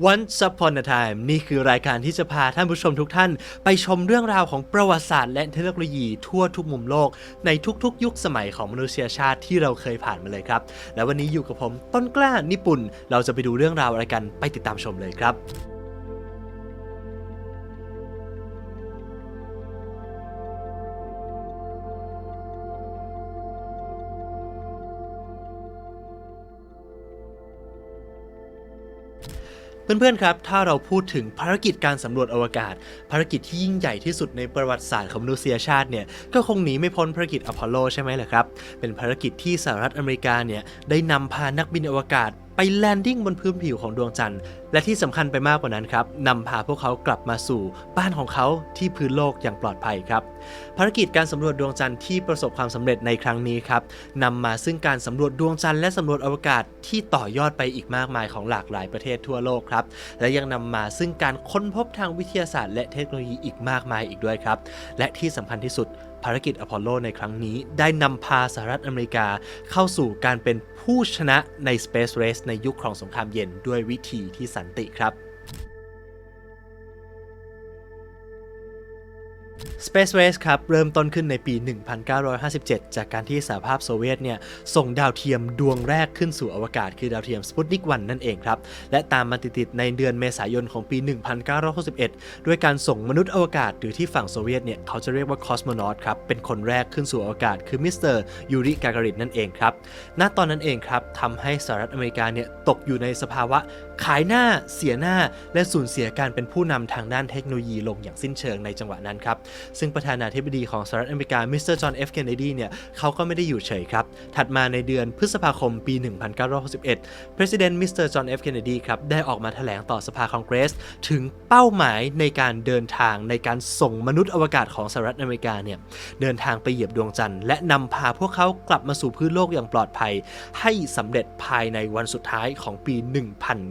Once Upon a Time นี่คือรายการที่จะพาท่านผู้ชมทุกท่าน ไปชมเรื่องราวของประวัติศาสตร์และเทคโนโลยีทั่วทุกมุมโลก ในทุกๆ ยุคสมัยของมนุษยชาติที่เราเคยผ่านมาเลยครับ และวันนี้อยู่กับผมต้นกล้า นิปุ่น เราจะไปดูเรื่องราวอะไรกันไปติดตามชมเลยครับ เพื่อนๆ ครับ ถ้าเราพูดถึงภารกิจการสำรวจอวกาศ ภารกิจที่ยิ่งใหญ่ที่สุดในประวัติศาสตร์ของมนุษยชาติเนี่ย ก็คงหนีไม่พ้นภารกิจอพอลโลใช่ไหมล่ะครับ เป็นภารกิจที่สหรัฐอเมริกาเนี่ยได้นำพานักบินอวกาศ ไปแลนดิ้งบนพื้นผิวของดวงจันทร์ และที่สำคัญไปมากกว่านั้นครับนำพาพวกเขากลับมาสู่บ้านของเขาที่พื้นโลกอย่างปลอดภัยครับ ภารกิจการสำรวจดวงจันทร์ที่ประสบความสำเร็จในครั้งนี้ครับนำมาซึ่งการสำรวจดวงจันทร์และสำรวจอวกาศที่ต่อยอดไปอีกมากมายของหลากหลายประเทศทั่วโลกครับ และยังนำมาซึ่งการค้นพบทางวิทยาศาสตร์และเทคโนโลยีอีกมากมายอีกด้วยครับ และที่สำคัญที่สุดภารกิจอพอลโลในครั้งนี้ ได้นำพาสหรัฐอเมริกาเข้าสู่การเป็นผู้ชนะใน Space Race ในยุคของสงครามเย็นด้วยวิธีที่สันติครับ Space Race ครับ เริ่มต้นขึ้นในปี 1957 จากการที่สหภาพโซเวียตเนี่ยส่งดาวเทียมดวงแรกขึ้นสู่อวกาศคือดาวเทียม Sputnik 1นั่นเองครับ และตามมาติดๆในเดือนเมษายนของปี 1961 ด้วยการส่งมนุษย์อวกาศ หรือที่ฝั่งโซเวียตเนี่ยเขาจะเรียกว่าคอสโมนอตครับ เป็นคนแรกขึ้นสู่อวกาศ คือมิสเตอร์ยูริกาการินนั่นเองครับณตอนนั้นเองครับทำให้สหรัฐอเมริกาเนี่ยตกอยู่ในสภาวะขายหน้า เสียหน้า และสูญเสียการเป็นผู้นำทางด้านเทคโนโลยีลงอย่างสิ้นเชิงในจังหวะนั้นครับซึ่งประธานาธิบดีของสหรัฐอเมริกา มิสเตอร์จอห์นเอฟเคนเนดีเนี่ยเขาก็ไม่ได้อยู่เฉยครับ ถัดมาในเดือนพฤษภาคมปี 1961 President Mr. John F. Kennedy ครับได้ออกมาแถลงต่อสภาคองเกรส ถึงเป้าหมายในการเดินทางในการส่งมนุษย์อวกาศของสหรัฐอเมริกาเนี่ยเดินทางไปเหยียบดวงจันทร์และนำพาพวกเขากลับมาสู่พื้นโลกอย่างปลอดภัย ให้สำเร็จภายในวันสุดท้ายของปี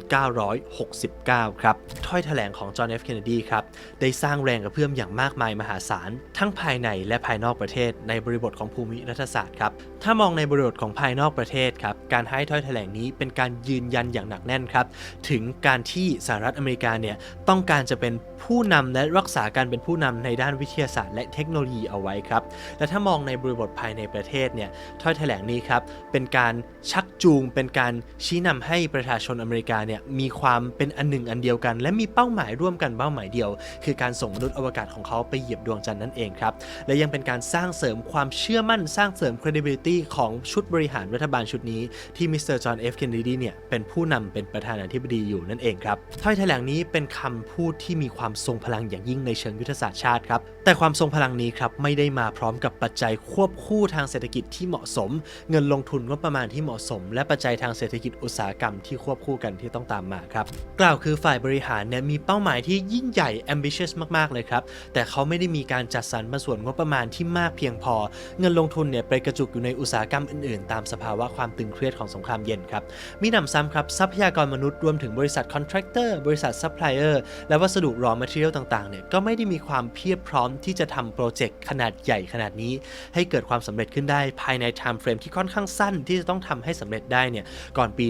1969 ครับถ้อยแถลงของจอห์น F. Kennedy ครับได้สร้างแรงกระเพื่อมอย่างมากมายมหาศาล ทั้งภายในและภายนอกประเทศ ในบริบทของภูมิรัฐศาสตร์ครับ ถ้ามองในบริบทของภายนอกประเทศครับ การให้ถ้อยแถลงนี้เป็นการยืนยันอย่างหนักแน่นครับ ถึงการที่สหรัฐอเมริกาเนี่ยต้องการจะเป็นผู้นำและรักษาการเป็นผู้นำในด้านวิทยาศาสตร์และเทคโนโลยีเอาไว้ครับ และถ้ามองในบริบทภายในประเทศเนี่ยถ้อยแถลงนี้ครับเป็นการชักจูง เป็นการชี้นำให้ประชาชนอเมริกาเนี่ยมีความเป็นอันหนึ่งอันเดียวกัน และมีเป้าหมายร่วมกันเป้าหมายเดียว คือการส่งมนุษย์อวกาศของเขาไปเหยียบดวงจันทร์นั่นเองครับ และยังเป็นการสร้างเสริมความเชื่อมั่นสร้างเสริม credibility ของชุดบริหารรัฐบาลชุดนี้ ที่มิสเตอร์จอห์นเอฟเคนเนดีเนี่ยเป็นผู้นำเป็นประธานาธิบดีอยู่นั่นเองครับถ้อยแถลงนี้เป็นคำพูดที่มีความทรงพลังอย่างยิ่งในเชิงยุทธศาสตร์ชาติครับแต่ความทรงพลังนี้ครับไม่ได้มาพร้อมกับปัจจัยควบคู่ทางเศรษฐกิจที่เหมาะสม เงินลงทุนงบประมาณที่เหมาะสม และปัจจัยทางเศรษฐกิจอุตสาหกรรมที่ควบคู่กันที่ต้องตามมาครับกล่าวคือฝ่ายบริหารเนี่ยมีเป้าหมายที่ยิ่งใหญ่ ambitious มากๆเลยครับแต่เขาไม่ได้มีการจัดสรรมาส่วนงบประมาณที่มากเพียงพอ เงินลงทุนเนี่ยไปกระจุกอยู่ในอุตสาหกรรมอื่นๆ ตามสภาวะความตึงเครียดของสงครามเย็นครับ มีหนำซ้ำครับทรัพยากรมนุษย์รวมถึงบริษัทคอนแทคเตอร์บริษัทซัพพลายเออร์และวัสดุ raw material ต่างๆเนี่ยก็ไม่ได้มีความเพียบพร้อมที่จะทำโปรเจกต์ขนาดใหญ่ขนาดนี้ ให้เกิดความสำเร็จขึ้นได้ภายใน time frame ที่ค่อนข้างสั้นที่จะต้องทำให้สำเร็จได้เนี่ยก่อนปี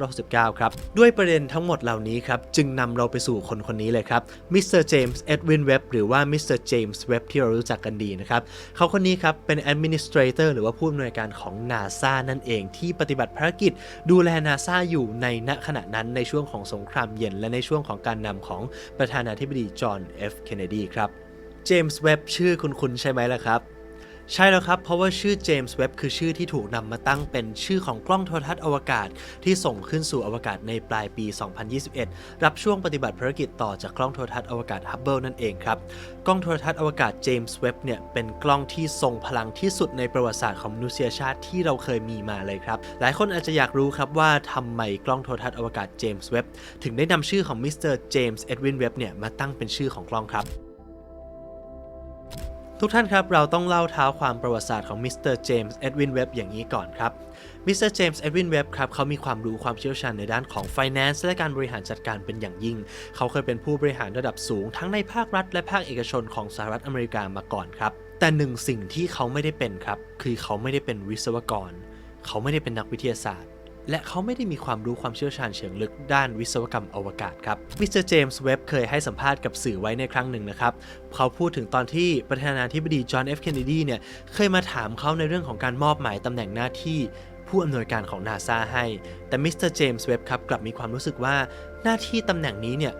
1969 ครับ ด้วยประเด็นทั้งหมดเหล่านี้ครับจึงนำเราไปสู่คนคนนี้เลยครับมิสเตอร์เจมส์เอ็ดวินเว็บหรือว่ามิสเตอร์เจจมส์เว็บที่เรารู้จักกันดีนะครับ เขาคนนี้ครับ เป็น administrator หรือว่าผู้อำนวยการของ NASA นั่นเองที่ปฏิบัติภารกิจดูแล NASA อยู่ในณขณะนั้นในช่วงของสงครามเย็น และในช่วงของการนำของประธานาธิบดีจอห์น F. Kennedy ครับ เจมส์เว็บชื่อคุณคุณใช่ไหมล่ะครับ ใช่แล้วครับ เพราะว่าชื่อเจมส์เว็บคือชื่อที่ถูกนำมาตั้งเป็นชื่อของกล้องโทรทัศน์อวกาศ ที่ส่งขึ้นสู่อวกาศในปลายปี 2021 รับช่วงปฏิบัติภารกิจต่อจากกล้องโทรทัศน์อวกาศฮับเบิลนั่นเองครับ กล้องโทรทัศน์อวกาศเจมส์เว็บเนี่ยเป็นกล้องที่ทรงพลังที่สุดในประวัติศาสตร์ของมนุษยชาติที่เราเคยมีมาเลยครับ หลายคนอาจจะอยากรู้ครับว่าทำไมกล้องโทรทัศน์อวกาศเจมส์เว็บถึงได้นำชื่อของมิสเตอร์เจมส์เอ็ดวินเว็บเนี่ยมาตั้งเป็นชื่อของกล้องครับ ทุกท่านครับ เราต้องเล่าเท้าความประวัติศาสตร์ของมิสเตอร์เจมส์เอ็ดวินเว็บอย่างนี้ก่อนครับมิสเตอร์เจมส์เอ็ดวินเว็บครับเขามีความรู้ความเชี่ยวชาญในด้านของ Finance และการบริหารจัดการเป็นอย่างยิ่ง เขาเคยเป็นผู้บริหารระดับสูงทั้งในภาครัฐและภาคเอกชนของสหรัฐอเมริกามาก่อนครับ แต่หนึ่งสิ่งที่เขาไม่ได้เป็นครับ คือเขาไม่ได้เป็นวิศวกร เขาไม่ได้เป็นนักวิทยาศาสตร์ และเขาไม่ได้มีความรู้ความเชี่ยวชาญเชิงลึกด้านวิศวกรรมอวกาศครับ มิสเตอร์เจมส์เว็บเคยให้สัมภาษณ์กับสื่อไว้ในครั้งหนึ่งนะครับ เขาพูดถึงตอนที่ประธานาธิบดีจอห์นเอฟเคนเนดีเนี่ย เคยมาถามเขาในเรื่องของการมอบหมายตำแหน่งหน้าที่ผู้อำนวยการของนาซาให้ แต่มิสเตอร์เจมส์เว็บครับกลับมีความรู้สึกว่าหน้าที่ตำแหน่งนี้เนี่ย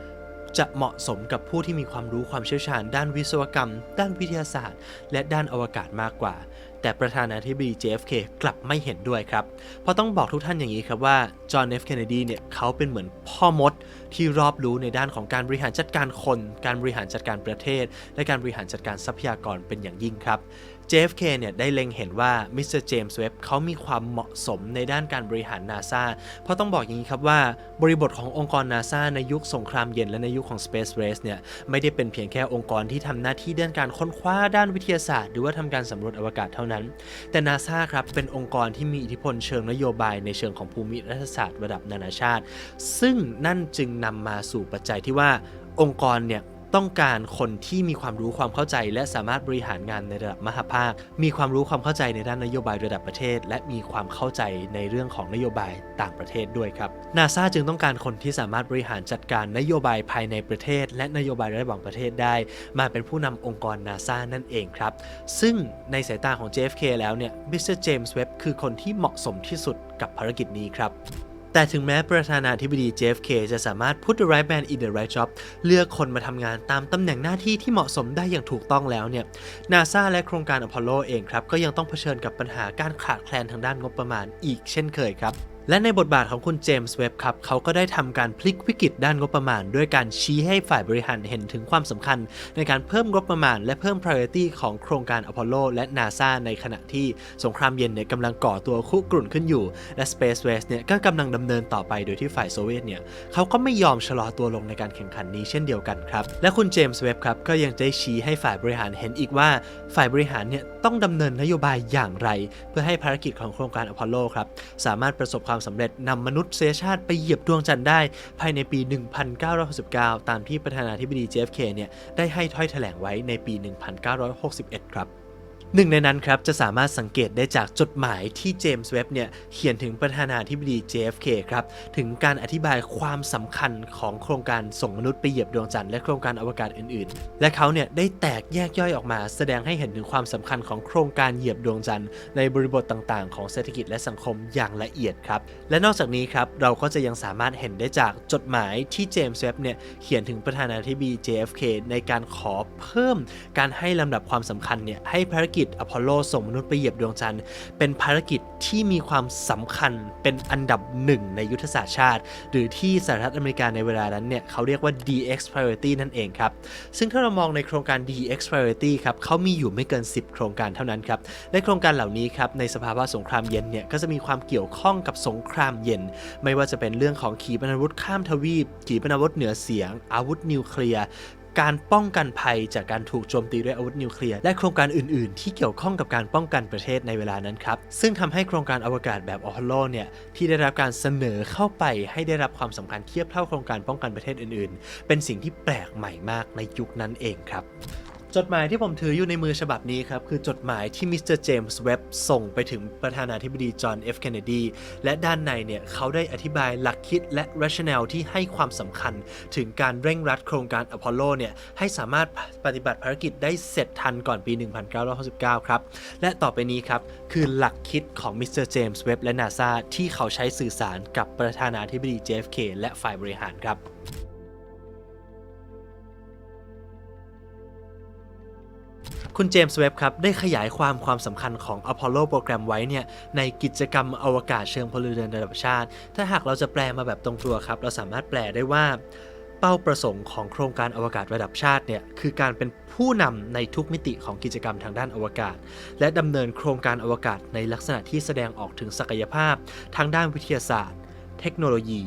จะเหมาะสมกับผู้ที่มีความรู้ความเชี่ยวชาญ ด้านวิศวกรรม ด้านวิทยาศาสตร์ และด้านอวกาศมากกว่า แต่ประธานาธิบดี JFK กลับไม่เห็นด้วยครับ เพราะต้องบอกทุกท่านอย่างนี้ครับว่าจอห์นเอฟเคนเนดีเนี่ยเขาเป็นเหมือนพ่อมดที่รอบรู้ในด้านของการบริหารจัดการคน การบริหารจัดการประเทศ และการบริหารจัดการทรัพยากรเป็นอย่างยิ่งครับ JFK เนี่ยได้เล็งเห็นว่ามิสเตอร์เจมส์เว็บเขามีความเหมาะสมในด้านการบริหารนาซาเพราะต้องบอกอย่างนี้ครับว่าบริบทขององค์กรนาซาในยุคสงครามเย็นและในยุคของ Space Race เนี่ยไม่ได้เป็นเพียงแค่องค์กรที่ทำหน้าที่ด้านการค้นคว้าด้านวิทยาศาสตร์ หรือว่าทำการสำรวจอวกาศเท่านั้น แต่นาซาครับเป็นองค์กรที่มีอิทธิพลเชิงนโยบายในเชิงของภูมิรัฐศาสตร์ระดับนานาชาติ ซึ่งนั่นจึงนำมาสู่ปัจจัยที่ว่าองค์กรเนี่ย ต้องการคนที่มีความรู้ความเข้าใจ และสามารถบริหารงานในระดับมหภาค มีความรู้ความเข้าใจในด้านนโยบายระดับประเทศ และมีความเข้าใจในเรื่องของนโยบายต่างประเทศด้วยครับนาซาจึงต้องการคนที่สามารถบริหารจัดการนโยบายภายในประเทศ และนโยบายระดับประเทศได้ มาเป็นผู้นำองค์กรนาซานั่นเองครับซึ่งในสายตาของ JFK แล้วเนี่ยมิสเตอร์เจมส์เว็บคือคนที่เหมาะสมที่สุดกับภารกิจนี้ครับ แต่ถึงแม้ประธานาธิบดีเจฟเคจะสามารถ put the right man in the right job เลือกคนมาทำงานตามตำแหน่งหน้าที่ที่เหมาะสมได้อย่างถูกต้องแล้วเนี่ยนาซาและโครงการอพอลโลเองครับ ก็ยังต้องเผชิญกับปัญหาการขาดแคลนทางด้านงบประมาณอีกเช่นเคยครับ และในบทบาทของคุณเจมส์เว็บครับเขาก็ได้ทำการพลิกวิกฤตด้านงบประมาณ ด้วยการชี้ให้ฝ่ายบริหารเห็นถึงความสำคัญ ในการเพิ่มงบประมาณ และเพิ่ม priority ของโครงการอพอลโลและนาซาในขณะที่สงครามเย็นเนี่ยกำลังก่อตัวคุกรุ่นขึ้นอยู่ และ Space Race เนี่ยก็กำลังดำเนินต่อไปโดยที่ฝ่ายโซเวียตเนี่ยเขาก็ไม่ยอมชะลอตัวลงในการแข่งขันนี้เช่นเดียวกันครับและคุณเจมส์เว็บครับก็ยังได้ชี้ให้ฝ่ายบริหารเห็นอีกว่า ฝ่ายบริหารเนี่ยต้องดำเนินนโยบายอย่างไร เพื่อให้ภารกิจของโครงการอพอลโลครับสามารถประสบความสำเร็จนำมนุษยชาติไปเหยียบดวงจันทร์ได้ ภายในปี 1969 ตามที่ประธานาธิบดี JFK เนี่ยได้ให้ถ้อยแถลงไว้ในปี 1961 ครับ หนึ่งในนั้นครับจะสามารถสังเกตได้จากจดหมายที่เจมส์เว็บเนี่ยเขียนถึงประธานาธิบดี JFK ครับถึงการอธิบายความสำคัญของโครงการส่งมนุษย์ไปเหยียบดวงจันทร์และโครงการอวกาศอื่นๆ และเขาเนี่ยได้แตกแยกย่อยออกมา แสดงให้เห็นถึงความสำคัญของโครงการเหยียบดวงจันทร์ในบริบทต่างๆ ของเศรษฐกิจและสังคมอย่างละเอียดครับและนอกจากนี้ครับเราก็จะยังสามารถเห็นได้จากจดหมายที่เจมส์เว็บเนี่ยเขียนถึงประธานาธิบดี JFK ในการขอเพิ่มการให้ลำดับความสำคัญเนี่ยให้ภารกิจอพอลโลส่งมนุษย์ไปเหยียบดวงจันทร์ เป็นภารกิจที่มีความสำคัญเป็นอันดับหนึ่งในยุทธศาสตร์ชาติ หรือที่สหรัฐอเมริกาในเวลานั้นเนี่ยเขาเรียกว่า DX Priority นั่นเองครับ ซึ่งถ้าเรามองในโครงการ DX Priority ครับเขามีอยู่ไม่เกิน 10 โครงการเท่านั้นครับและโครงการเหล่านี้ครับในสภาวะสงครามเย็นเนี่ยก็จะมีความเกี่ยวข้องกับสงครามเย็น ไม่ว่าจะเป็นเรื่องของขีปนาวุธข้ามทวีปขีปนาวุธเหนือเสียง อาวุธนิวเคลียร์ การป้องกันภัยจากการถูกโจมตีด้วยอาวุธนิวเคลียร์และโครงการอื่น ๆ ที่เกี่ยวข้องกับการป้องกันประเทศในเวลานั้นครับ ซึ่งทำให้โครงการอวกาศแบบอพอลโลเนี่ยที่ได้รับการเสนอเข้าไปให้ได้รับความสำคัญเทียบเท่าโครงการป้องกันประเทศอื่น ๆ เป็นสิ่งที่แปลกใหม่มากในยุคนั้นเองครับ จดหมายที่ผมถืออยู่ในมือฉบับนี้ครับ คือจดหมายที่มิสเตอร์เจมส์เว็บส่งไปถึงประธานาธิบดีจอห์นเอฟเคนเนดี และด้านในเนี่ยเขาได้อธิบายหลักคิดและ rationale ที่ให้ความสำคัญ ถึงการเร่งรัดโครงการอพอลโลเนี่ยให้สามารถปฏิบัติภารกิจได้เสร็จทันก่อนปี 1969 ครับ และต่อไปนี้ครับ คือหลักคิดของมิสเตอร์เจมส์เว็บและนาซาที่เขาใช้สื่อสารกับประธานาธิบดี JFK และฝ่ายบริหารครับ คุณเจมส์เว็บครับได้ขยายความความสำคัญของ Apollo โปรแกรมไว้เนี่ยในกิจกรรมอวกาศเชิงพลเรือนระดับชาติ ถ้าหากเราจะแปลมาแบบตรงตัวครับ เราสามารถแปลได้ว่าเป้าประสงค์ของโครงการอวกาศระดับชาติเนี่ยคือการเป็นผู้นำในทุกมิติของกิจกรรมทางด้านอวกาศ และดำเนินโครงการอวกาศในลักษณะที่แสดงออกถึงศักยภาพทางด้านวิทยาศาสตร์ เทคโนโลยี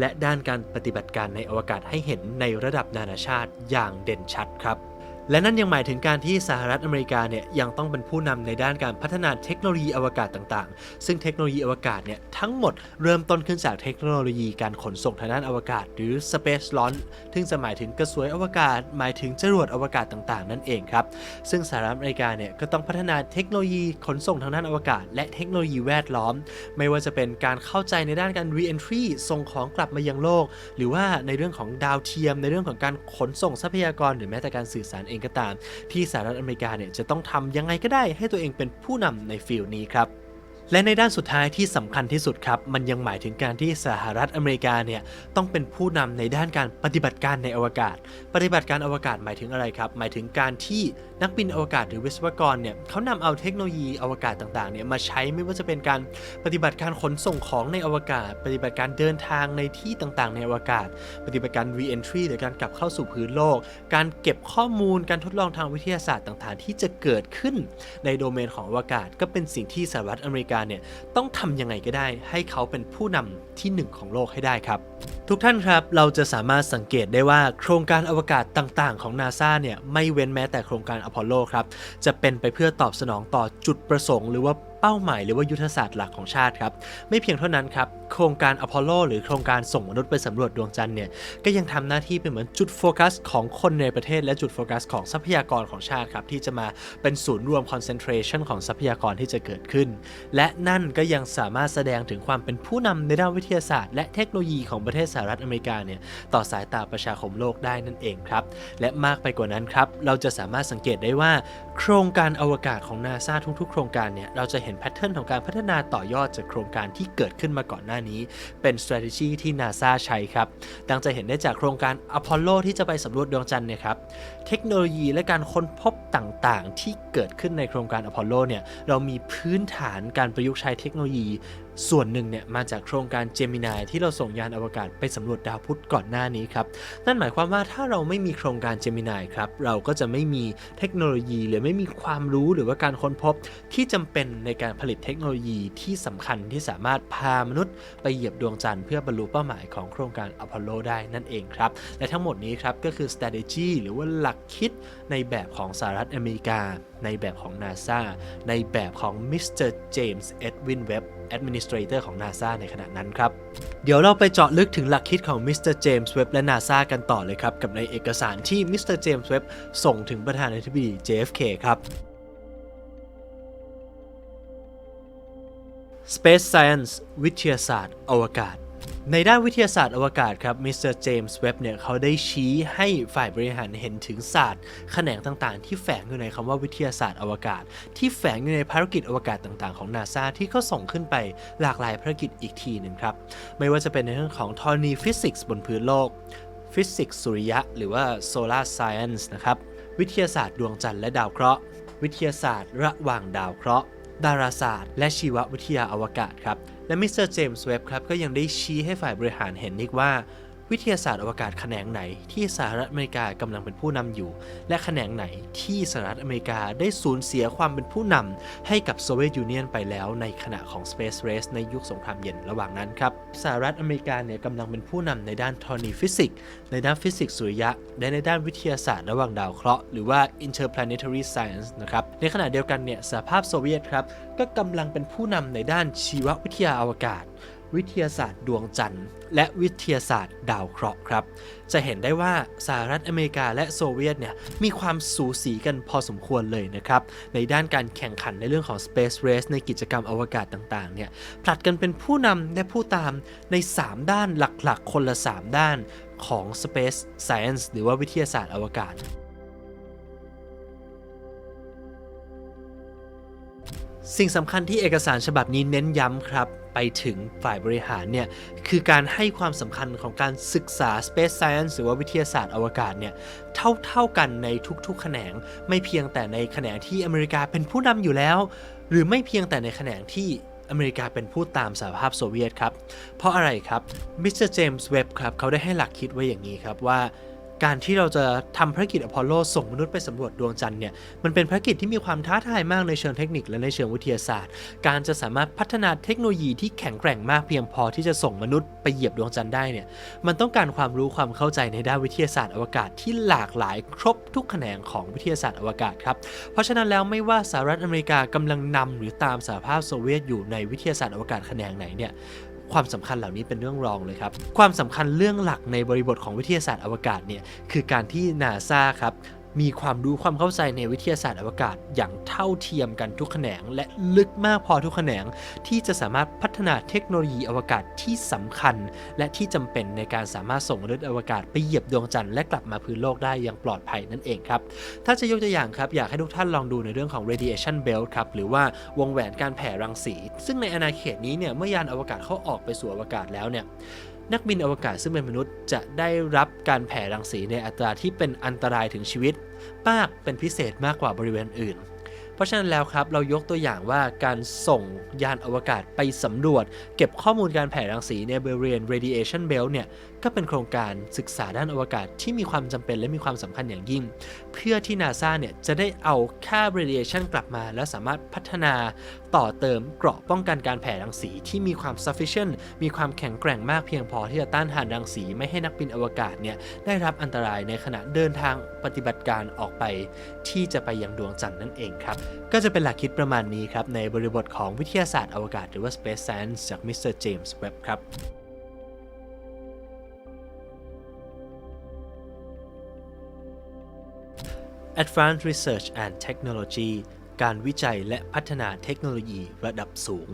และด้านการปฏิบัติการในอวกาศให้เห็นในระดับนานาชาติอย่างเด่นชัดครับ และนั่นยังหมายถึงการที่สหรัฐอเมริกาเนี่ยยังต้องเป็นผู้นำในด้านการพัฒนาเทคโนโลยีอวกาศต่างๆ ซึ่งเทคโนโลยีอวกาศเนี่ยทั้งหมดเริ่มต้นขึ้นจากเทคโนโลยีการขนส่งทางด้านอวกาศ หรือ Space Launch ซึ่งจะหมายถึงกระสวยอวกาศ หมายถึงจรวดอวกาศต่างๆ นั่นเองครับ ซึ่งสหรัฐอเมริกาเนี่ยก็ต้องพัฒนาเทคโนโลยีขนส่งทางด้านอวกาศ และเทคโนโลยีแวดล้อม ไม่ว่าจะเป็นการเข้าใจในด้านการ re-entry ส่งของกลับมายังโลก หรือว่าในเรื่องของดาวเทียม ในเรื่องของการขนส่งทรัพยากร หรือแม้แต่การสื่อสารเองก็ตาม ที่สหรัฐอเมริกาเนี่ยจะต้องทำยังไงก็ได้ให้ตัวเองเป็นผู้นำในฟิลนี้ครับ และในด้านสุดท้ายที่สำคัญที่สุดครับ มันยังหมายถึงการที่สหรัฐอเมริกาเนี่ยต้องเป็นผู้นำในด้านการปฏิบัติการในอวกาศ ปฏิบัติการอวกาศหมายถึงอะไรครับ หมายถึงการที่นักบินอวกาศหรือวิศวกรเนี่ยเขานำเอาเทคโนโลยีอวกาศต่างๆเนี่ยมาใช้ไม่ว่าจะเป็นการปฏิบัติการขนส่งของในอวกาศ ปฏิบัติการเดินทางในที่ต่างๆ ในอวกาศ ปฏิบัติการ re-entry หรือการกลับเข้าสู่พื้นโลก การเก็บข้อมูลการทดลองทางวิทยาศาสตร์ต่างๆ ที่จะเกิดขึ้นในโดเมนของอวกาศ ก็เป็นสิ่งที่สหรัฐอเมริกาเนี่ยต้องทำยังไงก็ได้ ให้เขาเป็นผู้นำที่หนึ่งของโลกให้ได้ครับ ทุกท่านครับเราจะสามารถสังเกตได้ว่าโครงการอวกาศต่างๆ ของนาซาเนี่ยไม่เว้นแม้แต่โครงการอพอลโลครับจะเป็นไปเพื่อตอบสนองต่อจุดประสงค์ หรือว่า เป้าหมายหรือว่ายุทธศาสตร์หลักของชาติครับไม่เพียงเท่านั้นครับโครงการอพอลโลหรือโครงการส่งมนุษย์ไปสำรวจดวงจันทร์เนี่ยก็ยังทำหน้าที่เป็นเหมือนจุดโฟกัส ของคนในประเทศและจุดโฟกัส ของทรัพยากรของชาติครับที่จะมาเป็นศูนย์รวมคอนเซนเทรชันของทรัพยากรที่จะเกิดขึ้น และนั่นก็ยังสามารถแสดงถึงความเป็นผู้นำในด้านวิทยาศาสตร์ และเทคโนโลยีของประเทศสหรัฐอเมริกาเนี่ยต่อสายตาประชาคมโลกได้นั่นเองครับและมากไปกว่านั้นครับเราจะสามารถสังเกตได้ว่า โครงการอวกาศของนาซาทุกๆ โครงการเนี่ย เราจะเห็นแพทเทิร์นของการพัฒนาต่อยอดจากโครงการที่เกิดขึ้นมาก่อนหน้านี้ เป็น strategy ที่นาซาใช้ครับ ดังจะเห็นได้จากโครงการอพอลโลที่จะไปสำรวจดวงจันทร์เนี่ยครับ เทคโนโลยีและการค้นพบต่างๆ ที่เกิดขึ้นในโครงการอพอลโลเนี่ย เรามีพื้นฐานการประยุกต์ใช้เทคโนโลยี ส่วนหนึ่งเนี่ยมาจากโครงการเจมินายที่เราส่งยานอวกาศไปสำรวจดาวพุธก่อนหน้านี้ครับ นั่นหมายความว่าถ้าเราไม่มีโครงการเจมินายครับ เราก็จะไม่มีเทคโนโลยี หรือไม่มีความรู้หรือว่าการค้นพบที่จำเป็นในการผลิตเทคโนโลยีที่สำคัญที่สามารถพามนุษย์ไปเหยียบดวงจันทร์เพื่อบรรลุเป้าหมายของโครงการอพอลโลได้นั่นเองครับ และทั้งหมดนี้ครับก็คือ strategy หรือว่าหลักคิดในแบบของสหรัฐอเมริกา ในแบบของ NASA ในแบบของมิสเตอร์เจมส์เอ็ดวินเว็บ Administrator ของ NASA ในขณะนั้นครับ เดี๋ยวเราไปเจาะลึกถึงหลักคิดของมิสเตอร์เจมส์เว็บและ NASA กันต่อเลยครับ กับในเอกสารที่มิสเตอร์เจมส์เว็บส่งถึงประธานาธิบดี JFK ครับ Space Science วิทยาศาสตร์ อวกาศ ในด้านวิทยาศาสตร์อวกาศครับ มิสเตอร์เจมส์เว็บเนี่ยเขาได้ชี้ให้ฝ่ายบริหารเห็นถึงศาสตร์ แขนงต่างๆ ที่แฝงอยู่ในคำว่าวิทยาศาสตร์อวกาศ ที่แฝงอยู่ในภารกิจอวกาศต่างๆ ของนาซาที่เขาส่งขึ้นไปหลากหลายภารกิจอีกทีหนึ่งครับ ไม่ว่าจะเป็นในเรื่องของธรณีฟิสิกส์บนพื้นโลก ฟิสิกส์สุริยะ หรือว่า solar science นะครับ วิทยาศาสตร์ดวงจันทร์และดาวเคราะห์ วิทยาศาสตร์ระหว่างดาวเคราะห์ ดาราศาสตร์ และชีววิทยาอวกาศครับ และมิสเตอร์เจมส์เว็บครับก็ยังได้ชี้ให้ฝ่ายบริหารเห็นอีกว่า วิทยาศาสตร์อวกาศแขนงไหนที่สหรัฐอเมริกากำลังเป็นผู้นำอยู่ และแขนงไหนที่สหรัฐอเมริกาได้สูญเสียความเป็นผู้นำให้กับโซเวียตยูเนียนไปแล้วในขณะของ Space Race ในยุคสงครามเย็นระหว่างนั้นครับสหรัฐอเมริกาเนี่ยกำลังเป็นผู้นำในด้านธรณีฟิสิกส์ในด้านฟิสิกส์สุริยะ และในด้านวิทยาศาสตร์ระหว่างดาวเคราะห์หรือว่า interplanetary science นะครับในขณะเดียวกันเนี่ยสหภาพโซเวียตครับก็กำลังเป็นผู้นำในด้านชีววิทยาอวกาศ วิทยาศาสตร์ดวงจันทร์ และวิทยาศาสตร์ดาวเคราะห์ครับ จะเห็นได้ว่าสหรัฐอเมริกาและโซเวียตเนี่ยมีความสูสีกันพอสมควรเลยนะครับ ในด้านการแข่งขันในเรื่องของ Space Race ในกิจกรรมอวกาศต่างๆเนี่ยผลัดกันเป็นผู้นำและผู้ตามใน 3 ด้านหลักๆ คนละ 3 ด้านของ Space Science หรือว่าวิทยาศาสตร์อวกาศ สิ่งสำคัญที่เอกสารฉบับนี้เน้นย้ำครับ ไปถึงฝ่ายบริหารเนี่ย คือการให้ความสำคัญของการศึกษา Space Science หรือว่าวิทยาศาสตร์อวกาศเนี่ย เท่าๆกันในทุกๆ แขนง ไม่เพียงแต่ในแขนงที่อเมริกาเป็นผู้นำอยู่แล้ว หรือไม่เพียงแต่ในแขนงที่อเมริกาเป็นผู้ตามสหภาพโซเวียตครับ เพราะอะไรครับ มิสเตอร์เจมส์เว็บครับ เขาได้ให้หลักคิดไว้อย่างนี้ครับว่า การที่เราจะทำภารกิจอพอลโลส่งมนุษย์ไปสำรวจดวงจันทร์เนี่ยมันเป็นภารกิจที่มีความท้าทายมากในเชิงเทคนิคและในเชิงวิทยาศาสตร์ การจะสามารถพัฒนาเทคโนโลยีที่แข็งแกร่งมากเพียงพอที่จะส่งมนุษย์ไปเหยียบดวงจันทร์ได้เนี่ยมันต้องการความรู้ความเข้าใจในด้านวิทยาศาสตร์อวกาศที่หลากหลายครบทุกแขนงของวิทยาศาสตร์อวกาศครับเพราะฉะนั้นแล้วไม่ว่าสหรัฐอเมริกากำลังนำหรือตามสหภาพโซเวียตอยู่ในวิทยาศาสตร์อวกาศแขนงไหนเนี่ย ความสำคัญเหล่านี้เป็นเรื่องรองเลยครับ ความสำคัญเรื่องหลักในบริบทของวิทยาศาสตร์อวกาศเนี่ยคือการที่นาซาครับ มีความรู้ความเข้าใจในวิทยาศาสตร์อวกาศอย่างเท่าเทียมกันทุกแขนง และลึกมากพอทุกแขนง ที่จะสามารถพัฒนาเทคโนโลยีอวกาศที่สำคัญ และที่จำเป็นในการสามารถส่งมนุษย์อวกาศไปเหยียบดวงจันทร์และกลับมาพื้นโลกได้อย่างปลอดภัยนั่นเองครับ ถ้าจะยกตัวอย่างครับ อยากให้ทุกท่านลองดูในเรื่องของ radiation belt ครับหรือว่าวงแหวนการแผ่รังสี ซึ่งในอาณาเขตนี้เนี่ยเมื่อยานอวกาศเขาออกไปสู่อวกาศแล้วเนี่ย นักบินอวกาศซึ่งเป็นมนุษย์จะได้รับการแผ่รังสีในอัตราที่เป็นอันตรายถึงชีวิตมากเป็นพิเศษมากกว่าบริเวณอื่น เพราะฉะนั้นแล้วครับเรายกตัวอย่างว่าการส่งยานอวกาศไปสำรวจ เก็บข้อมูลการแผ่รังสีในบริเวณ radiation belt เนี่ย ก็เป็นโครงการศึกษาด้านอวกาศที่มีความจำเป็นและมีความสำคัญอย่างยิ่ง เพื่อที่นาซาเนี่ยจะได้เอาค่า radiation กลับมา และสามารถพัฒนาต่อเติมเกราะป้องกันการแผ่รังสีที่มีความ sufficient มีความแข็งแกร่งมากเพียงพอที่จะต้านทานรังสีไม่ให้นักบินอวกาศเนี่ยได้รับอันตรายในขณะเดินทางปฏิบัติการออกไป ที่จะไปยังดวงจันทร์นั่นเองครับ ก็จะเป็นหลักคิดประมาณนี้ครับในบริบทของวิทยาศาสตร์อวกาศหรือว่า Space Science จากมิสเตอร์เจมส์เว็บครับ Advanced Research and Technology การวิจัยและพัฒนาเทคโนโลยีระดับสูง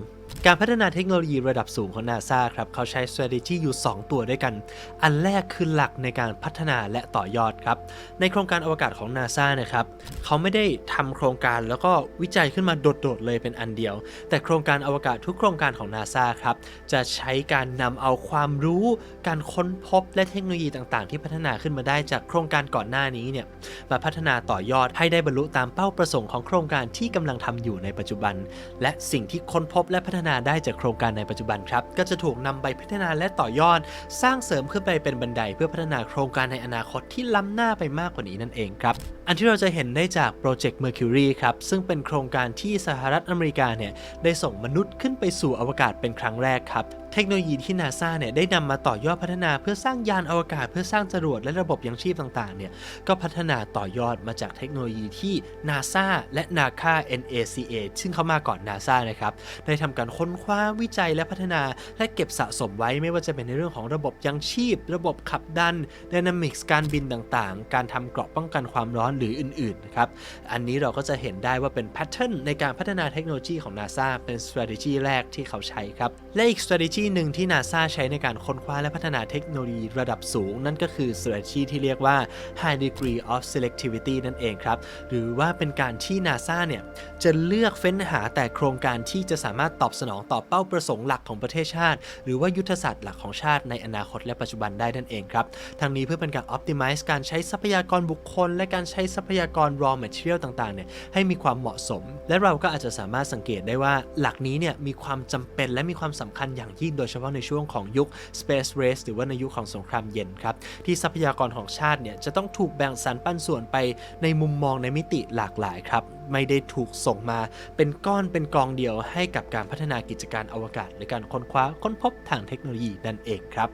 การพัฒนาเทคโนโลยีระดับสูงของ NASA ครับเขาใช้ strategy อยู่ 2 ตัวด้วยกัน อันแรกคือหลักในการพัฒนาและต่อยอดครับ ในโครงการอวกาศของ NASA นะครับเขาไม่ได้ทำโครงการแล้วก็วิจัยขึ้นมาโดดๆเลยเป็นอันเดียว แต่โครงการอวกาศทุกโครงการของ NASA ครับจะใช้การนำเอาความรู้ การค้นพบและเทคโนโลยีต่างๆ ที่พัฒนาขึ้นมาได้จากโครงการก่อนหน้านี้เนี่ยมาพัฒนาต่อยอดให้ได้บรรลุตามเป้าประสงค์ของโครงการที่กำลังทำอยู่ในปัจจุบัน และสิ่งที่ค้นพบและพัฒนาได้จากโครงการในปัจจุบันครับ ก็จะถูกนำไปพัฒนาและต่อยอด สร้างเสริมขึ้นไปเป็นบันไดเพื่อพัฒนาโครงการในอนาคตที่ล้ำหน้าไปมากกว่านี้นั่นเองครับ อันที่เราจะเห็นได้จากโปรเจกต์ Mercury ครับ ซึ่งเป็นโครงการที่สหรัฐอเมริกาเนี่ยได้ส่งมนุษย์ขึ้นไปสู่อวกาศเป็นครั้งแรกครับเทคโนโลยีที่นาซาเนี่ยได้นำมาต่อยอดพัฒนาเพื่อสร้างยานอวกาศเพื่อสร้างจรวดและระบบยังชีพต่างๆเนี่ยก็พัฒนาต่อยอดมาจากเทคโนโลยีที่ NASA และ NACA NACA ซึ่งเขามาก่อน NASA นะครับได้ทำการค้นคว้าวิจัยและพัฒนา และเก็บสะสมไว้ไม่ว่าจะเป็นในเรื่องของระบบยังชีพ ระบบขับดัน Dynamics การบินต่างๆ การทำเกราะป้องกันความร้อนหรืออื่นๆนะครับอันนี้เราก็จะเห็นได้ว่าเป็นแพทเทิร์นในการพัฒนาเทคโนโลยีของ NASA เป็น strategy แรกที่เขาใช้ครับ และอีก strategy หนึ่งที่ NASA ใช้ในการค้นคว้าและพัฒนาเทคโนโลยีระดับสูง นั่นก็คือ strategy ที่เรียกว่า high degree of selectivity นั่นเองครับ หรือว่าเป็นการที่ NASA เนี่ยจะเลือกเฟ้นหาแต่โครงการที่จะสามารถตอบสนองต่อเป้าประสงค์หลักของประเทศชาติ หรือว่ายุทธศาสตร์หลักของชาติในอนาคตและปัจจุบันได้นั่นเองครับทั้งนี้เพื่อเป็นการ optimize การใช้ทรัพยากรบุคคล และการใช้ทรัพยากร raw material ต่างๆเนี่ยให้มีความเหมาะสม และเราก็อาจจะสามารถสังเกตได้ว่าหลักนี้เนี่ยมีความจำเป็นและมีความสำคัญอย่างยิ่งโดยเฉพาะในช่วงของยุค space race หรือว่าในยุคของสงครามเย็นครับที่ทรัพยากรของชาติเนี่ยจะต้องถูกแบ่งสรรปันส่วนไปในมุมมองในมิติหลากหลายครับไม่ได้ถูกส่งมา เป็นก้อนเป็นกองเดียวให้กับการพัฒนากิจการอวกาศหรือการค้นคว้าค้นพบทางเทคโนโลยีนั่นเองครับ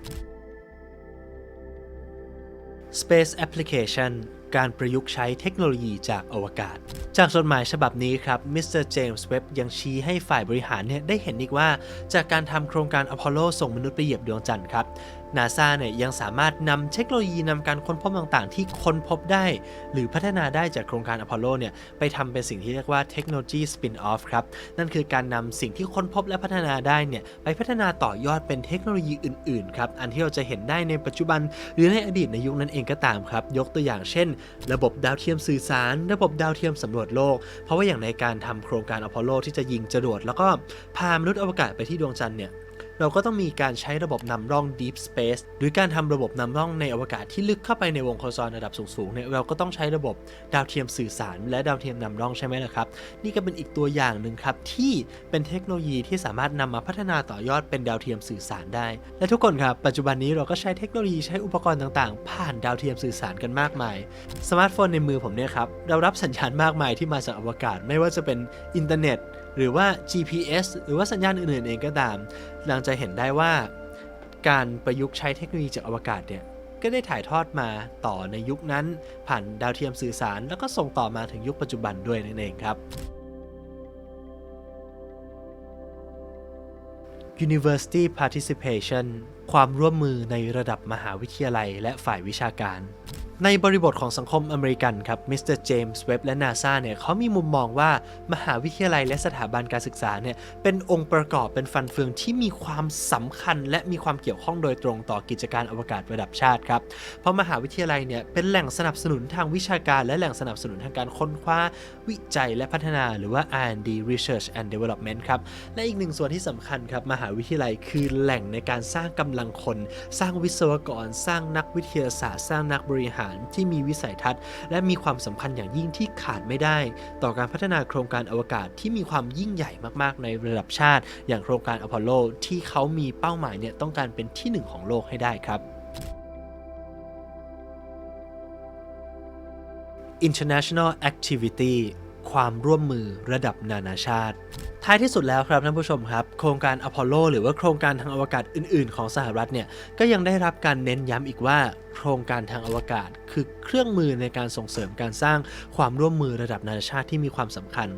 Space Application การประยุกต์ใช้เทคโนโลยีจากอวกาศ จากจดหมายฉบับนี้ครับ มิสเตอร์เจมส์เว็บยังชี้ให้ฝ่ายบริหารเนี่ยได้เห็นอีกว่า จากการทำโครงการอพอลโลส่งมนุษย์ไปเหยียบดวงจันทร์ครับ นาซาเนี่ยยังสามารถนำเทคโนโลยีนำการค้นพบต่างๆ ที่ค้นพบได้ หรือพัฒนาได้จากโครงการอพอลโลเนี่ยไปทำเป็นสิ่งที่เรียกว่าเทคโนโลยีสปินออฟครับ นั่นคือการนำสิ่งที่ค้นพบและพัฒนาได้เนี่ยไปพัฒนาต่อยอดเป็นเทคโนโลยีอื่นๆครับอันที่เราจะเห็นได้ในปัจจุบัน หรือในอดีตในยุคนั้นเองก็ตามครับยกตัวอย่างเช่น ระบบดาวเทียมสื่อสาร ระบบดาวเทียมสำรวจโลก เพราะว่าอย่างในการทำโครงการอพอลโลที่จะยิงจรวดแล้วก็พามนุษย์อวกาศไปที่ดวงจันทร์เนี่ย เราก็ต้องมีการใช้ระบบนำร่อง Deep Space หรือการทำระบบนำร่องในอวกาศที่ลึกเข้าไปในวงโคจรระดับสูงๆเนี่ยเราก็ต้องใช้ระบบดาวเทียมสื่อสาร และดาวเทียมนำร่องใช่ไหมล่ะครับ นี่ก็เป็นอีกตัวอย่างหนึ่งครับที่เป็นเทคโนโลยีที่สามารถนำมาพัฒนาต่อยอดเป็นดาวเทียมสื่อสารได้ และทุกคนครับ ปัจจุบันนี้เราก็ใช้เทคโนโลยีใช้อุปกรณ์ต่างๆ ผ่านดาวเทียมสื่อสารกันมากมาย สมาร์ทโฟนในมือผมเนี่ยครับเรารับสัญญาณมากมายที่มาจากอวกาศ ไม่ว่าจะเป็นอินเทอร์เน็ต หรือว่า GPS หรือว่าสัญญาณอื่นๆเองก็ตาม เราจะเห็นได้ว่าการประยุกต์ใช้เทคโนโลยีจากอวกาศเนี่ยก็ได้ถ่ายทอดมาต่อในยุคนั้น ผ่านดาวเทียมสื่อสาร แล้วก็ส่งต่อมาถึงยุคปัจจุบันด้วยนั่นเองครับ University Participation ความร่วมมือในระดับมหาวิทยาลัยและฝ่ายวิชาการ ในบริบทของสังคมอเมริกันครับมิสเตอร์เจมส์เว็บและนาซาเนี่ยเขามีมุมมองว่ามหาวิทยาลัยและสถาบันการศึกษาเนี่ยเป็นองค์ประกอบเป็นฟันเฟืองที่มีความสำคัญ และมีความเกี่ยวข้องโดยตรงต่อกิจการอวกาศระดับชาติครับเพราะมหาวิทยาลัยเนี่ยเป็นแหล่งสนับสนุนทางวิชาการ และแหล่งสนับสนุนทางการค้นคว้า วิจัยและพัฒนาหรือว่า R&D Research and Development ครับและอีกหนึ่งส่วนที่สำคัญครับมหาวิทยาลัยคือแหล่งในการสร้างกำลังคน สร้างวิศวกร สร้างนักวิทยาศาสตร์ สร้างนักบริหารที่มีวิสัยทัศน์ และมีความสำคัญอย่างยิ่งที่ขาดไม่ได้ ต่อการพัฒนาโครงการอวกาศที่มีความยิ่งใหญ่มากๆ ในระดับชาติ อย่างโครงการอพอลโลที่เขามีเป้าหมายเนี่ยต้องการเป็นที่หนึ่งของโลกให้ได้ครับ International Activity ความร่วมมือระดับนานาชาติ ท้ายที่สุดแล้วครับท่านผู้ชมครับ โครงการอพอลโล หรือว่าโครงการทางอวกาศอื่น ๆ ของสหรัฐเนี่ยก็ยังได้รับการเน้นย้ำอีกว่า โครงการทางอวกาศ คือเครื่องมือในการส่งเสริมการสร้างความร่วมมือระดับนานาชาติที่มีความสำคัญ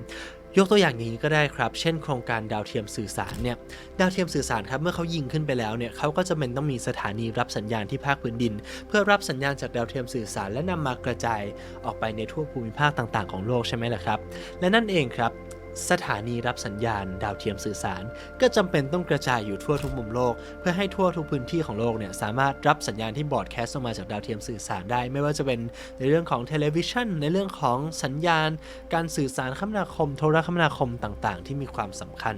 ยกตัวอย่างนี้ก็ได้ครับ เช่นโครงการดาวเทียมสื่อสารเนี่ยดาวเทียมสื่อสารครับเมื่อเขายิงขึ้นไปแล้วเนี่ยเขาก็จะเป็นต้องมีสถานีรับสัญญาณที่ภาคพื้นดิน เพื่อรับสัญญาณจากดาวเทียมสื่อสารและนำมากระจายออกไปในทั่วภูมิภาคต่าง ๆ ของโลกใช่ไหมล่ะครับ และนั่นเองครับ สถานีรับสัญญาณดาวเทียมสื่อสาร ก็จำเป็นต้องกระจายอยู่ทั่วทุกมุมโลก เพื่อให้ทั่วทุกพื้นที่ของโลกเนี่ยสามารถรับสัญญาณที่บอร์ดแคสต์ออกมาจากดาวเทียมสื่อสารได้ ไม่ว่าจะเป็นในเรื่องของเทเลวิชันในเรื่องของสัญญาณ การสื่อสารคมนาคม โทรคมนาคมต่างๆ ที่มีความสำคัญ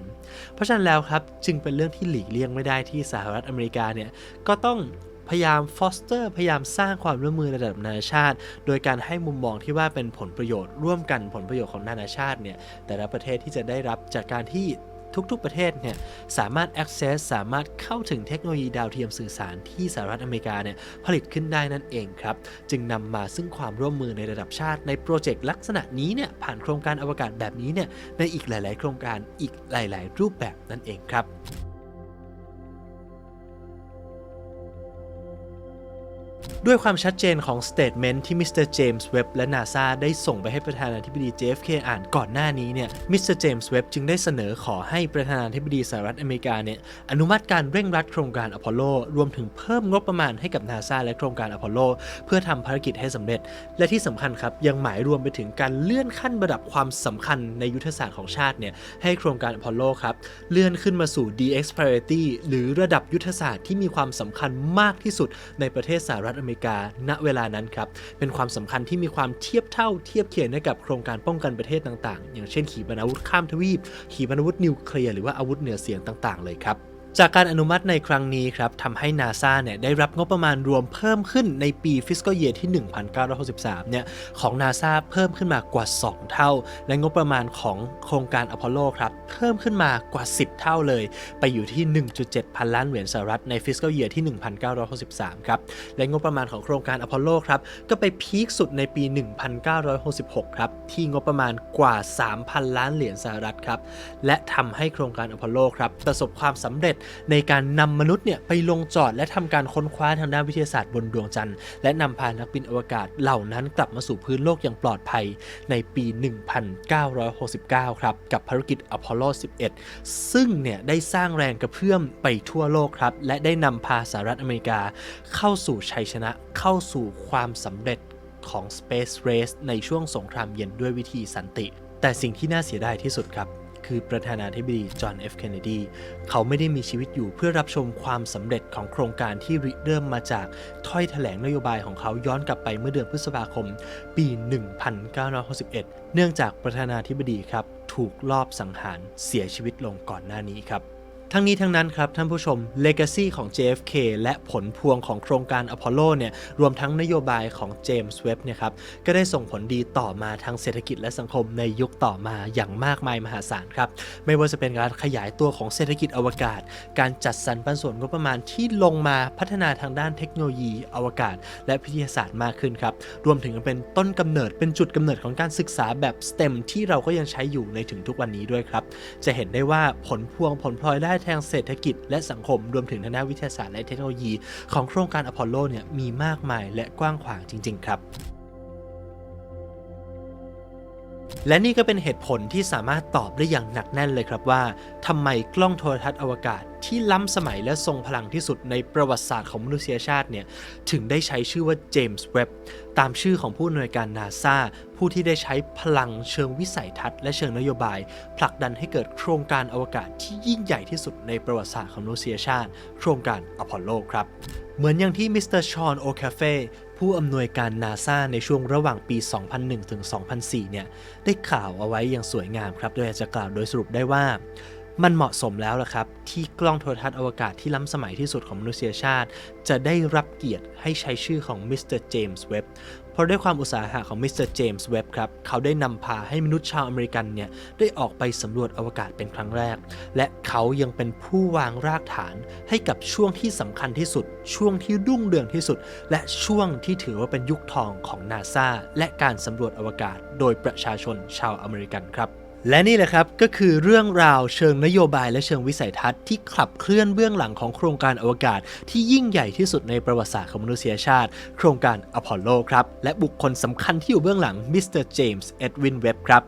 เพราะฉะนั้นแล้วครับจึงเป็นเรื่องที่หลีกเลี่ยงไม่ได้ที่สหรัฐอเมริกาเนี่ยก็ต้อง พยายามฟอสเตอร์พยายามสร้างความร่วมมือระดับนานาชาติ โดยการให้มุมมองที่ว่าเป็นผลประโยชน์ร่วมกันผลประโยชน์ของนานาชาติเนี่ยแต่ละประเทศที่จะได้รับจากการที่ทุกๆ ประเทศเนี่ยสามารถ access สามารถเข้าถึงเทคโนโลยีดาวเทียมสื่อสารที่สหรัฐอเมริกาเนี่ยผลิตขึ้นได้นั่นเองครับ จึงนำมาซึ่งความร่วมมือในระดับชาติ ในโปรเจกต์ลักษณะนี้เนี่ยผ่านโครงการอวกาศแบบนี้เนี่ยในอีกหลาย ๆ โครงการอีกหลาย ๆ รูปแบบนั่นเองครับ ด้วยความชัดเจนของสเต t เมนต์ที่มิสเตอร์เจมส์เว็บและนาซาได้ส่งไปให้ประธานาธิบดี JFK อ่านก่อนหน้านี้เนี่ยมิสเตอร์เจมส์เว็บจึงได้เสนอขอให้ประธานาธิบดีสหรัฐอเมริกาเนี่ยอนุมัติการเร่งรัดโครงการอพอลโลรวมถึงเพิ่มงบประมาณให้กับนาซาและโครงการอพอลโลเพื่อทำภารกิจให้สำเร็จ และที่สำคัญครับยังหมายรวมไปถึงการเลื่อนขั้นระดับความสำคัญในยุทธศาสตร์ของชาติเนี่ยให้โครงการอพอลโลครับเลื่อนขึ้นมาสู่ DX priority หรือระดับยุทธศาสตร์ที่มีความสำคัญมากที่สุดในประเทศสหรัฐอเมริกา ณเวลานั้นครับเป็นความสำคัญที่มีความเทียบเท่าเทียบเคียงกับโครงการป้องกันประเทศต่างๆ อย่างเช่นขีปนาวุธข้ามทวีป ขีปนาวุธนิวเคลียร์หรือว่าอาวุธเหนือเสียงต่างๆ เลยครับ จากการอนุมัติในครั้งนี้ครับทำให้นาซาเนี่ยได้รับงบประมาณรวมเพิ่มขึ้นในปีฟิสกเยที่ 1963 เนี่ยของนาซาเพิ่มขึ้นมากว่า 2 เท่า และงบประมาณของโครงการอพอลโลครับเพิ่มขึ้นมากว่า 10 เท่าเลย ไปอยู่ที่ 1.7 พันล้านเหรียญสหรัฐในฟิสกเยที่ 1963 ครับ และงบประมาณของโครงการอพอลโลครับก็ไปพีคสุดในปี 1966 ครับที่งบประมาณกว่า 3,000 ล้านเหรียญสหรัฐครับและทำให้โครงการอพอลโลครับประสบความสำเร็จในการนำมนุษย์เนี่ยไปลงจอดและทำการค้นคว้าทางด้านวิทยาศาสตร์บนดวงจันทร์ และนำพานักบินอวกาศเหล่านั้นกลับมาสู่พื้นโลกอย่างปลอดภัยในปี 1969 ครับ กับภารกิจอพอลโล 11 ซึ่งเนี่ยได้สร้างแรงกระเพื่อมไปทั่วโลกครับ และได้นำพาสหรัฐอเมริกาเข้าสู่ชัยชนะเข้าสู่ความสำเร็จของ Space Race ในช่วงสงครามเย็นด้วยวิธีสันติ แต่สิ่งที่น่าเสียดายที่สุดครับ คือประธานาธิบดีจอห์นเอฟเคนเนดีเขาไม่ได้มีชีวิตอยู่เพื่อรับชมความสำเร็จของโครงการที่ริเริ่มมาจากถ้อยแถลงนโยบายของเขาย้อนกลับไปเมื่อเดือนพฤษภาคม ปี 1961 เนื่องจากประธานาธิบดีครับถูกลอบสังหารเสียชีวิตลงก่อนหน้านี้ครับ ทั้งนี้ทั้งนั้นครับท่านผู้ชม Legacy ของ JFK และผลพวงของโครงการอพอลโลเนี่ยรวมทั้งนโยบายของเจมส์เว็บเนี่ยครับก็ได้ส่งผลดีต่อมาทางเศรษฐกิจและสังคมในยุคต่อมาอย่างมากมายมหาศาลครับ ไม่ว่าจะเป็นการขยายตัวของเศรษฐกิจอวกาศ การจัดสรรปันส่วนงบประมาณที่ลงมาพัฒนาทางด้านเทคโนโลยีอวกาศ และวิทยาศาสตร์มากขึ้นครับรวมถึงเป็นต้นกำเนิดเป็นจุดกำเนิดของการศึกษาแบบ STEM ที่เราก็ยังใช้อยู่ในถึงทุกวันนี้ด้วยครับจะเห็นได้ว่าผลพวงผลพลอยได้ทางเศรษฐกิจและสังคมรวมถึงทางด้านวิทยาศาสตร์และเทคโนโลยี ของโครงการอพอลโลเนี่ยมีมากมายและกว้างขวางจริง ๆ ครับและนี่ก็เป็นเหตุผลที่สามารถตอบได้อย่างหนักแน่นเลยครับว่าทำไมกล้องโทรทัศน์อวกาศที่ล้ำสมัยและทรงพลังที่สุดในประวัติศาสตร์ของมนุษยชาติเนี่ยถึงได้ใช้ชื่อว่าเจมส์เว็บตามชื่อของผู้อำนวยการนาซาผู้ที่ได้ใช้พลังเชิงวิสัยทัศน์และเชิงนโยบาย ผลักดันให้เกิดโครงการอวกาศที่ยิ่งใหญ่ที่สุดในประวัติศาสตร์ของมนุษยชาติ โครงการอพอลโลครับเหมือนอย่างที่มิสเตอร์ชอนโอคาเฟผู้อำนวยการนาซาในช่วงระหว่างปี 2001 ถึง 2004 เนี่ย ได้กล่าวเอาไว้อย่างสวยงามครับ โดยจะกล่าวโดยสรุปได้ว่า มันเหมาะสมแล้วล่ะครับ ที่กล้องโทรทัศน์อวกาศที่ล้ำสมัยที่สุดของมนุษยชาติ จะได้รับเกียรติให้ใช้ชื่อของมิสเตอร์เจมส์เว็บเพราะด้วยความอุตสาหะของมิสเตอร์เจมส์เว็บครับ เขาได้นำพาให้มนุษย์ชาวอเมริกันเนี่ย ได้ออกไปสำรวจอวกาศเป็นครั้งแรก และเขายังเป็นผู้วางรากฐานให้กับช่วงที่สำคัญที่สุด ช่วงที่รุ่งเรืองที่สุด และช่วงที่ถือว่าเป็นยุคทองของนาซาและการสำรวจอวกาศ โดยประชาชนชาวอเมริกันครับ และนี่แหละครับก็คือเรื่องราวเชิงนโยบายและเชิงวิสัยทัศน์ที่ขับเคลื่อนเบื้องหลังของโครงการอวกาศ ที่ยิ่งใหญ่ที่สุดในประวัติศาสตร์ของมนุษยชาติ โครงการอพอลโลครับ และบุคคลสำคัญที่อยู่เบื้องหลังมิสเตอร์เจมส์เอ็ดวินเว็บครับ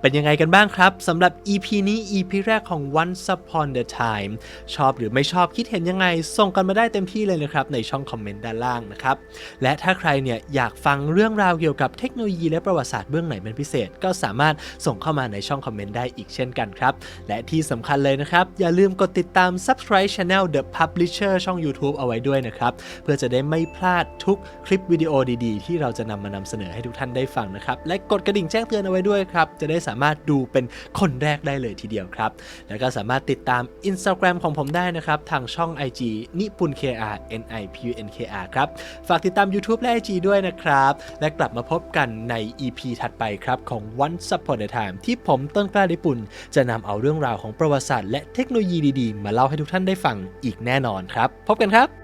เป็นยังไงกันบ้างครับสำหรับ EP นี้ EP แรกของ Once Upon a Time ชอบหรือไม่ชอบคิดเห็นยังไง ส่งกันมาได้เต็มที่เลยนะครับ ในช่องคอมเมนต์ด้านล่างนะครับ และถ้าใครเนี่ยอยากฟังเรื่องราวเกี่ยวกับเทคโนโลยีและประวัติศาสตร์เบื้องไหนเป็นพิเศษ ก็สามารถส่งเข้ามาในช่องคอมเมนต์ได้อีกเช่นกันครับ และที่สำคัญเลยนะครับ อย่าลืมกดติดตาม Subscribe Channel The Publisher ช่อง YouTube เอาไว้ด้วยนะครับเพื่อจะได้ไม่พลาดทุกคลิปวิดีโอดี ๆ ที่เราจะนำมานำเสนอให้ทุกท่านได้ฟังนะครับและกดกระดิ่งแจ้งเตือนเอาไว้ด้วยครับจะได้สามารถดูเป็นคนแรกได้เลยทีเดียวครับ แล้วก็สามารถติดตาม Instagram ของผมได้นะครับ ทางช่อง IG นิปุน KR N I P U N K R ครับ ฝากติดตาม YouTube และ IG ด้วยนะครับ และกลับมาพบกันใน EP ถัดไปครับ ของ Once Upon a Time ที่ผมต้นกล้าดิปุนจะนำเอาเรื่องราวของประวัติศาสตร์และเทคโนโลยีดีๆ มาเล่าให้ทุกท่านได้ฟังอีกแน่นอนครับ พบกันครับ